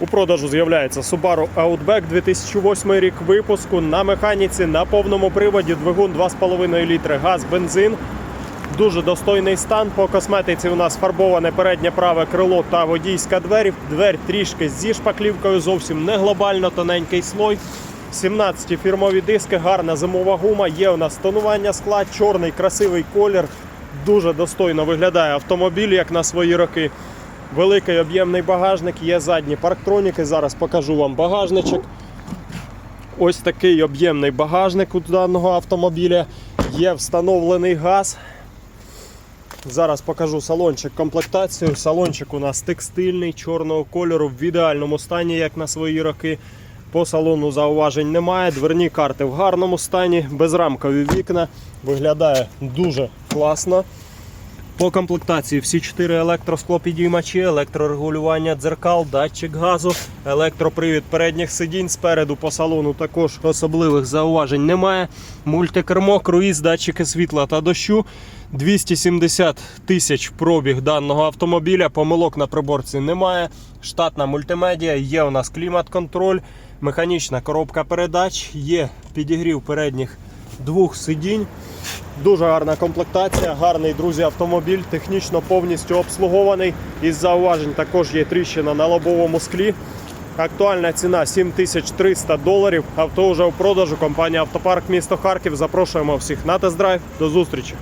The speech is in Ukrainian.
У продажу з'являється Subaru Outback 2008 рік випуску на механіці на повному приводі двигун 2,5 літри газ, бензин. Дуже достойний стан. По косметиці у нас фарбоване переднє праве крило та водійська двері. Двері трішки зі шпаклівкою, зовсім не глобально тоненький слой. 17 фірмові диски, гарна зимова гума. Є у нас тонування скла, чорний красивий колір. Дуже достойно виглядає автомобіль, як на свої роки. Великий об'ємний багажник, є задні парктроніки. Зараз покажу вам багажничок. Ось такий об'ємний багажник у даного автомобіля. Є встановлений газ. Зараз покажу салончик комплектацію. Салончик у нас текстильний, чорного кольору, в ідеальному стані, як на свої роки. По салону зауважень немає. Дверні карти в гарному стані, безрамкові вікна. Виглядає дуже класно. По комплектації всі чотири електросклопідіймачі, електрорегулювання дзеркал, датчик газу, електропривід передніх сидінь. Спереду по салону також особливих зауважень немає. Мультикермо, круїз, датчики світла та дощу. 270 тисяч пробіг даного автомобіля. Помилок на приборці немає. Штатна мультимедіа, є у нас клімат-контроль, механічна коробка передач, є підігрів передніх двох сидінь. Дуже гарна комплектація, гарний друзі автомобіль, технічно повністю обслугований. Із зауважень також є тріщина на лобовому склі. Актуальна ціна 7300 доларів. Авто вже у продажу. Компанія Автопарк місто Харків. Запрошуємо всіх на тест-драйв. До зустрічі!